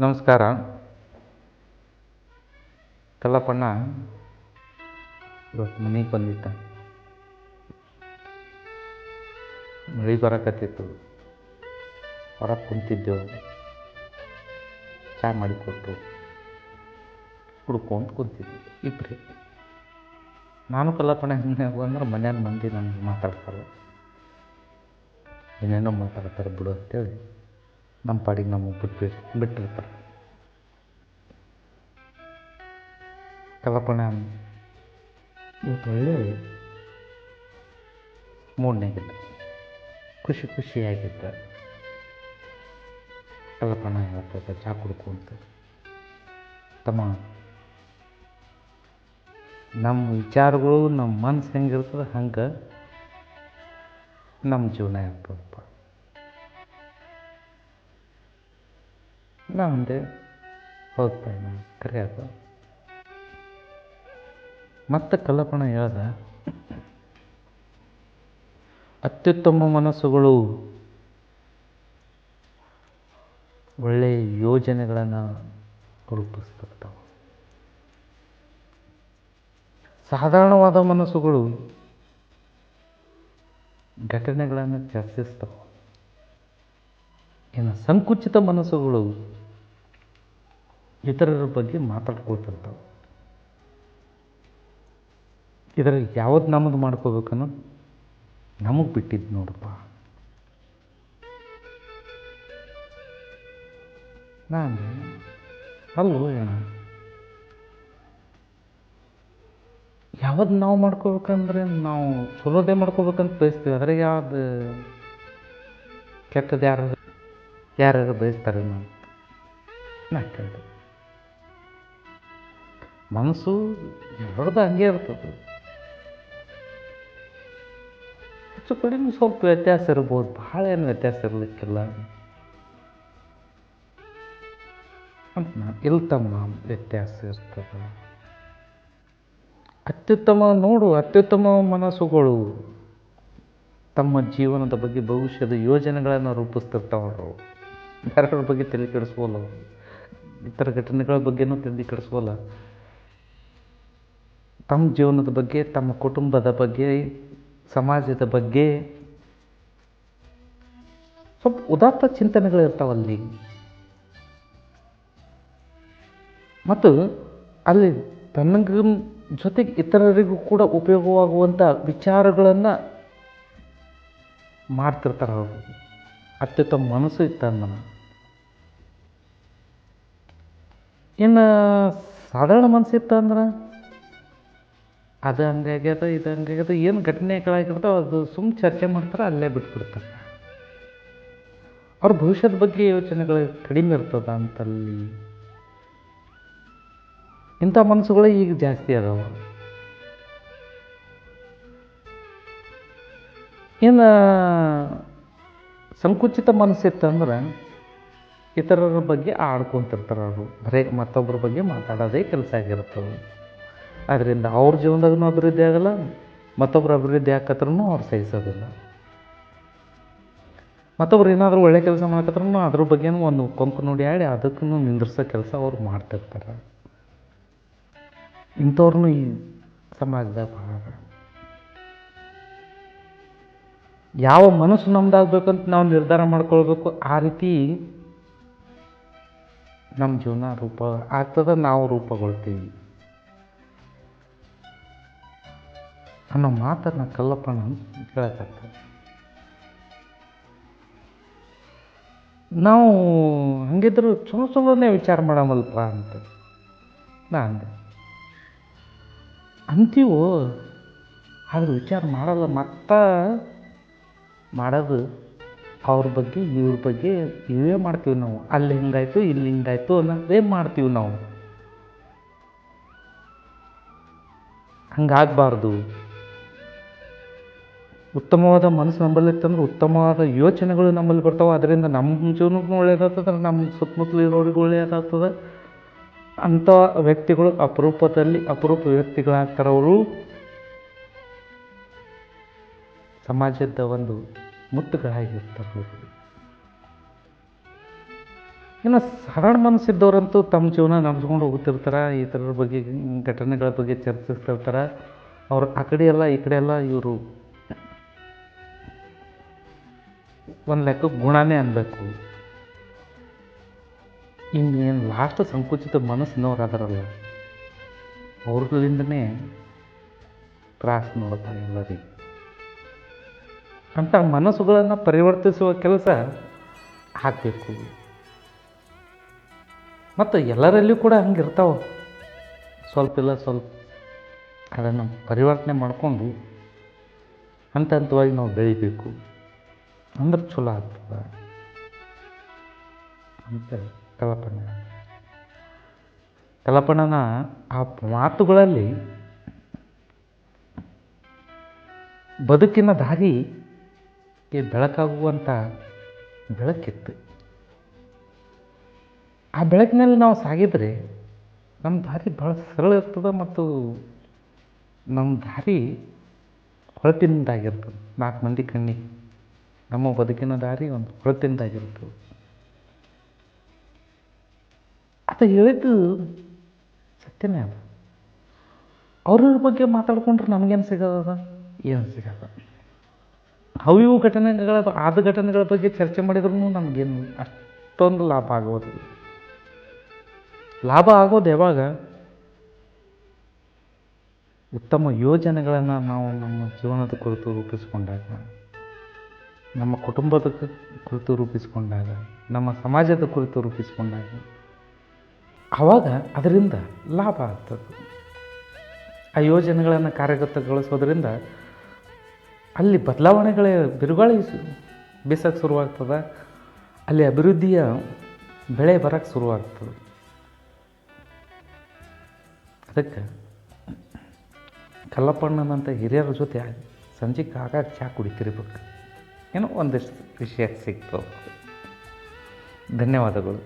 ನಮಸ್ಕಾರ. ಕಲ್ಲಪ್ಪಣ್ಣ ಇವತ್ತು ಮನೆಗೆ ಬಂದಿದ್ದ. ಮಳೆ ಬರಕತ್ತಿತ್ತು. ಹೊರಗೆ ಕುಂತಿದ್ದೆವು. ಚಹಾ ಮಾಡಿಕೊಟ್ಟು ಹುಡ್ಕೊಂತ ಕುಂತಿದ್ವಿ ಇಬ್ಬರೇ ನಾನು ಕಲ್ಲಪ್ಪಣ್ಣ ಹಿಂಗೆ ಅಂದ್ರೆ ಮನ್ಯಾಗ ಮಂದಿ ನನಗೆ ಮಾತಾಡ್ತಾರೆ. ಏನೇನೋ ಮಾತಾಡ್ತಾರೆ ಬಿಡು ಅಂತೇಳಿ. ನಮ್ಮ ಪಾಡಿಗೆ ನಮಗೆ ಬಿಟ್ಟು ಬಿಟ್ಟಿರ್ತಾರೆ. ಕಲ್ಲಪ್ಪಣ್ಣ ಇವತ್ತು ಒಳ್ಳೆ ಮೂಡ್ನಾಗಿದ್ದ ಖುಷಿ ಖುಷಿಯಾಗಿದ್ದ ಕಲ್ಲಪ್ಪಣ್ಣ ಹೇಳ್ತದ ಚಹಾ ಕುಡ್ಕೊಂತ ತಮ್ಮ ನಮ್ಮ ವಿಚಾರಗಳು ನಮ್ಮ ಮನ್ಸು ಹೆಂಗಿರ್ತದೆ ಹಂಗೆ ನಮ್ಮ ಜೀವನ ಇರ್ತದಪ್ಪ ನಾ ಅಂದೆ ಕರೆ ಅದು. ಮತ್ತೆ ಕಲ್ಪನೆ ಹೇಳ್ದ, ಅತ್ಯುತ್ತಮ ಮನಸ್ಸುಗಳು ಒಳ್ಳೆಯ ಯೋಜನೆಗಳನ್ನು ರೂಪಿಸ್ತಿರ್ತಾವೆ ಸಾಧಾರಣವಾದ ಮನಸ್ಸುಗಳು ಘಟನೆಗಳನ್ನು ಚರ್ಚಿಸ್ತವೆ. ಇನ್ನು ಸಂಕುಚಿತ ಮನಸ್ಸುಗಳು ಇತರರ ಬಗ್ಗೆ ಮಾತಾಡ್ಕೊಳ್ತಿರ್ತಾವೆ ಇದರಲ್ಲಿ ಯಾವ್ದು ನಮ್ಮದು ಮಾಡ್ಕೋಬೇಕನ್ನೋ ನಮಗೆ ಬಿಟ್ಟಿದ್ದು ನೋಡಪ್ಪ. ನಾನು ಅಲ್ಲೋ ಏನ ಯಾವ್ದು ನಾವು ಮಾಡ್ಕೋಬೇಕಂದ್ರೆ ನಾವು ಚಲೋದೇ ಮಾಡ್ಕೋಬೇಕಂತ ಬಯಸ್ತೀವಿ. ಆದರೆ ಯಾವ್ದು ಕೆಟ್ಟದ್ದು ಯಾರು, ಯಾರ್ಯಾರು ಬಯಸ್ತಾರೆ ನಾನು? ನಾ ಕೇಳಿದೆ. ಮನಸ್ಸು ದೊಡ್ಡದ ಹಂಗೆ ಇರ್ತದೆ. ಹೆಚ್ಚು ಕಡಿಮೆ ಸ್ವಲ್ಪ ವ್ಯತ್ಯಾಸ ಇರ್ಬೋದು, ಭಾಳ ಏನು ವ್ಯತ್ಯಾಸ ಇರಲಿಕ್ಕಿಲ್ಲ. ಅಂತ ನಾನು ಇಲ್ಲಿ ತಮ್ಮ ವ್ಯತ್ಯಾಸ ಇರ್ತದೆ. ಅತ್ಯುತ್ತಮ ನೋಡು, ಅತ್ಯುತ್ತಮ ಮನಸ್ಸುಗಳು ತಮ್ಮ ಜೀವನದ ಬಗ್ಗೆ ಭವಿಷ್ಯದ ಯೋಜನೆಗಳನ್ನು ರೂಪಿಸ್ತಿರ್ತಾವ್ರು. ಬೇರೆಯವ್ರ ಬಗ್ಗೆ ತಲೆ ಕೆಡಿಸ್ಬೋಲ್ಲ. ಇತರ ಘಟನೆಗಳ ಬಗ್ಗೆನೂ ತಲೆ ಕೆಡಿಸ್ಕೋಲ್ಲ ತಮ್ಮ ಜೀವನದ ಬಗ್ಗೆ, ತಮ್ಮ ಕುಟುಂಬದ ಬಗ್ಗೆ, ಸಮಾಜದ ಬಗ್ಗೆ ಸ್ವಲ್ಪ ಉದಾತ್ತ ಚಿಂತನೆಗಳು ಚಿಂತನೆಗಳಿರ್ತಾವಲ್ಲಿ. ಮತ್ತು ಅಲ್ಲಿ ತನ್ನಗ ಜೊತೆಗೆ ಇತರರಿಗೂ ಕೂಡ ಉಪಯೋಗವಾಗುವಂಥ ವಿಚಾರಗಳನ್ನು ಮಾಡ್ತಿರ್ತಾರೆ ಅವರು. ಅತ್ಯುತ್ತಮ ಮನಸ್ಸು ಇತ್ತಂದ ಇನ್ನು ಸಾಧಾರಣ ಮನಸ್ಸು ಇತ್ತಂದ್ರೆ ಹಂಗೆ ಆಗ್ಯದ, ಇದು ಹಂಗಾಗ್ಯದ ಏನು ಘಟನೆಗಳಾಗಿರ್ತವೆ ಅದು ಸುಮ್ಮನೆ ಚರ್ಚೆ ಮಾಡ್ತಾರೆ, ಅಲ್ಲೇ ಬಿಟ್ಬಿಡ್ತಾರೆ. ಅವ್ರ ಭವಿಷ್ಯದ ಬಗ್ಗೆ ಯೋಚನೆಗಳು ಕಡಿಮೆ ಇರ್ತದ ಅಂತಲ್ಲಿ. ಇಂಥ ಮನಸ್ಸುಗಳು ಈಗ ಜಾಸ್ತಿ ಅದಾವ. ಇನ್ನು ಸಂಕುಚಿತ ಮನಸ್ಸಿತ್ತಂದ್ರೆ ಇತರರ ಬಗ್ಗೆ ಆಡ್ಕೊತಿರ್ತಾರೆ ಅವರು. ಬರೀ ಮತ್ತೊಬ್ಬರ ಬಗ್ಗೆ ಮಾತಾಡೋದೇ ಕೆಲಸ ಆಗಿರ್ತದೆ. ಅದರಿಂದ ಅವ್ರ ಜೀವನದಾಗೂ ಅಭಿವೃದ್ಧಿ ಆಗಲ್ಲ, ಮತ್ತೊಬ್ರು ಅಭಿವೃದ್ಧಿ ಆಕತ್ರೂ ಅವ್ರು ಸಹಿಸೋದಿಲ್ಲ ಮತ್ತೊಬ್ರು ಏನಾದರೂ ಒಳ್ಳೆ ಕೆಲಸ ಮಾಡಕತ್ರೂ ಅದ್ರ ಬಗ್ಗೆನೂ ಒಂದು ಕೊಂಕು ನೋಡಿ ಆಡಿ ಅದಕ್ಕೂ ನಿಂದ್ರಿಸೋ ಕೆಲಸ ಅವ್ರು ಮಾಡ್ತಿರ್ತಾರೆ. ಇಂಥವ್ರನ್ನೂ ಈ ಸಮಾಜದಾಗ ಭಾಳ ಯಾವ ಮನಸ್ಸು ನಮ್ದಾಗಬೇಕಂತ ನಾವು ನಿರ್ಧಾರ ಮಾಡ್ಕೊಳ್ಬೇಕು, ಆ ರೀತಿ ನಮ್ಮ ಜೀವನ ರೂಪ ಆಗ್ತದೆ, ನಾವು ರೂಪಗೊಳ್ತೀವಿ. ಅನ್ನೋ ಮಾತನ್ನು ಕಲ್ಲಪ್ಪನ ಹೇಳಕತ್ತ ನಾವು ಹಂಗಿದ್ರು ಚಲೋ ಚಲೋನೇ ವಿಚಾರ ಮಾಡಮಲ್ಪ ಅಂತ ನಾ ಅಂದೆ. ಅಂತೀವೋ, ಆದ್ರೆ ವಿಚಾರ ಮಾಡಲ್ಲ, ಮತ್ತೆ ಮಾಡೋದು ಅವ್ರ ಬಗ್ಗೆ, ಇವ್ರ ಬಗ್ಗೆ ಇವೇ ಮಾಡ್ತೀವಿ ನಾವು. ಅಲ್ಲಿ ಹಿಂಗಾಯ್ತು, ಇಲ್ಲಿ ಹಿಂಗಾಯ್ತು ಅನ್ನೋದೇ ಮಾಡ್ತೀವಿ ನಾವು. ಹಂಗಾಗಬಾರ್ದು. ಉತ್ತಮವಾದ ಮನಸ್ಸು ನಂಬಲ್ಲಿತ್ತಂದ್ರೆ ಉತ್ತಮವಾದ ಯೋಚನೆಗಳು ನಮ್ಮಲ್ಲಿ ಬರ್ತಾವೆ. ಅದರಿಂದ ನಮ್ಮ ಜೀವನಕ್ಕೂ ಒಳ್ಳೆಯದಾಗ್ತದೆ ನಮ್ಮ ಸುತ್ತಮುತ್ತಲು ಇರೋರಿಗೂ ಒಳ್ಳೆಯದಾಗ್ತದೆ ಅಂಥ ವ್ಯಕ್ತಿಗಳು ಅಪರೂಪದಲ್ಲಿ ಅಪರೂಪ ವ್ಯಕ್ತಿಗಳಾಗ್ತಾರೆ ಅವರು ಸಮಾಜದ ಒಂದು ಮುತ್ತುಗಳಾಗಿರ್ತಾರೆ ಇನ್ನು ಸರಳ ಮನಸ್ಸಿದ್ದವರಂತೂ ತಮ್ಮ ಜೀವನ ನಡೆಸ್ಕೊಂಡು ಹೋಗ್ತಿರ್ತಾರೆ. ಈ ಥರದ ಬಗ್ಗೆ ಘಟನೆಗಳ ಬಗ್ಗೆ ಚರ್ಚಿಸ್ತಿರ್ತಾರೆ. ಅವ್ರು ಆ ಕಡೆ ಎಲ್ಲ, ಈ ಕಡೆ ಎಲ್ಲ ಇವರು ಒಂದು ಲೆಕ್ಕ ಗುಣನೇ ಅನ್ನಬೇಕು ಇನ್ನೇನು ಲಾಸ್ಟ್ ಸಂಕುಚಿತ ಮನಸ್ಸಿನವ್ರು ಅದರಲ್ಲ ಅವ್ರಗಳಿಂದನೇ ತ್ರಾಸು ನೋಡ್ತಾರೆ ಎಲ್ಲರಿಗೆ. ಅಂಥ ಮನಸ್ಸುಗಳನ್ನು ಪರಿವರ್ತಿಸುವ ಕೆಲಸ ಆಗಬೇಕು. ಮತ್ತು ಎಲ್ಲರಲ್ಲಿಯೂ ಕೂಡ ಹಂಗಿರ್ತಾವೆ. ಸ್ವಲ್ಪ ಇಲ್ಲ ಸ್ವಲ್ಪ ಅದನ್ನು ಪರಿವರ್ತನೆ ಮಾಡಿಕೊಂಡು ಹಂತ ಹಂತವಾಗಿ ನಾವು ಬೆಳಿಬೇಕು. ಅಂದ್ರೆ ಚಲೋ ಆಗ್ತದ. ಅಂತ ಕಲಪನ. ಕಲಪಣನ ಆ ಮಾತುಗಳಲ್ಲಿ ಬದುಕಿನ ದಾರಿಗೆ ಬೆಳಕಾಗುವಂಥ ಬೆಳಕಿತ್ತು. ಆ ಬೆಳಕಿನಲ್ಲಿ ನಾವು ಸಾಗಿದರೆ ನಮ್ಮ ದಾರಿ ಭಾಳ ಸರಳ ಇರ್ತದೆ ಮತ್ತು ನಮ್ಮ ದಾರಿ ಹೊಳಪಿನಿಂದಾಗಿರ್ತದೆ ನಾಲ್ಕು ಮಂದಿ ಕಣ್ಣಿಗೆ ನಮ್ಮ ಬದುಕಿನ ದಾರಿ ಒಂದು ಹೊರತಿಂದಾಗಿರುತ್ತದೆ ಅದು ಹೇಳಿದ್ದು ಸತ್ಯನೇ ಅದು ಅವ್ರವ್ರ ಬಗ್ಗೆ ಮಾತಾಡ್ಕೊಂಡ್ರೆ ನಮಗೇನು ಸಿಗೋದ ಏನು ಸಿಗಲ್ಲ. ಅವು ಇವು ಘಟನೆಗಳ, ಆದ ಘಟನೆಗಳ ಬಗ್ಗೆ ಚರ್ಚೆ ಮಾಡಿದ್ರೂ ನಮಗೇನು ಅಷ್ಟೊಂದು ಲಾಭ ಆಗೋದು ಲಾಭ ಆಗೋದು ಯಾವಾಗ? ಉತ್ತಮ ಯೋಜನೆಗಳನ್ನು ನಾವು ನಮ್ಮ ಜೀವನದ ಕುರಿತು ರೂಪಿಸ್ಕೊಂಡಾಗ. ನಮ್ಮ ಕುಟುಂಬದ ಕುರಿತು ರೂಪಿಸಿಕೊಂಡಾಗ, ನಮ್ಮ ಸಮಾಜದ ಕುರಿತು ರೂಪಿಸಿಕೊಂಡಾಗ ಆವಾಗ ಅದರಿಂದ ಲಾಭ ಆಗ್ತದೆ. ಆ ಯೋಜನೆಗಳನ್ನು ಕಾರ್ಯಗತಗೊಳಿಸೋದ್ರಿಂದ ಅಲ್ಲಿ ಬದಲಾವಣೆಗಳ ಬಿರುಗಾಳಿ ಬೀಸಕ್ಕೆ ಶುರುವಾಗ್ತದೆ, ಅಲ್ಲಿ ಅಭಿವೃದ್ಧಿಯ ಬೆಳೆ ಬರೋಕ್ಕೆ ಶುರುವಾಗ್ತದೆ. ಅದಕ್ಕೆ ಕಲ್ಲಪ್ಪಣ್ಣನಂಥ ಹಿರಿಯರ ಜೊತೆ ಸಂಜೆ ಆಗಾಗ ಚಹಾ ಕುಡಿತಿರ್ಬೇಕು. ಏನೋ ಒಂದಿಷ್ಟು ವಿಷಯ ಸಿಗ್ತವೆ ಧನ್ಯವಾದಗಳು.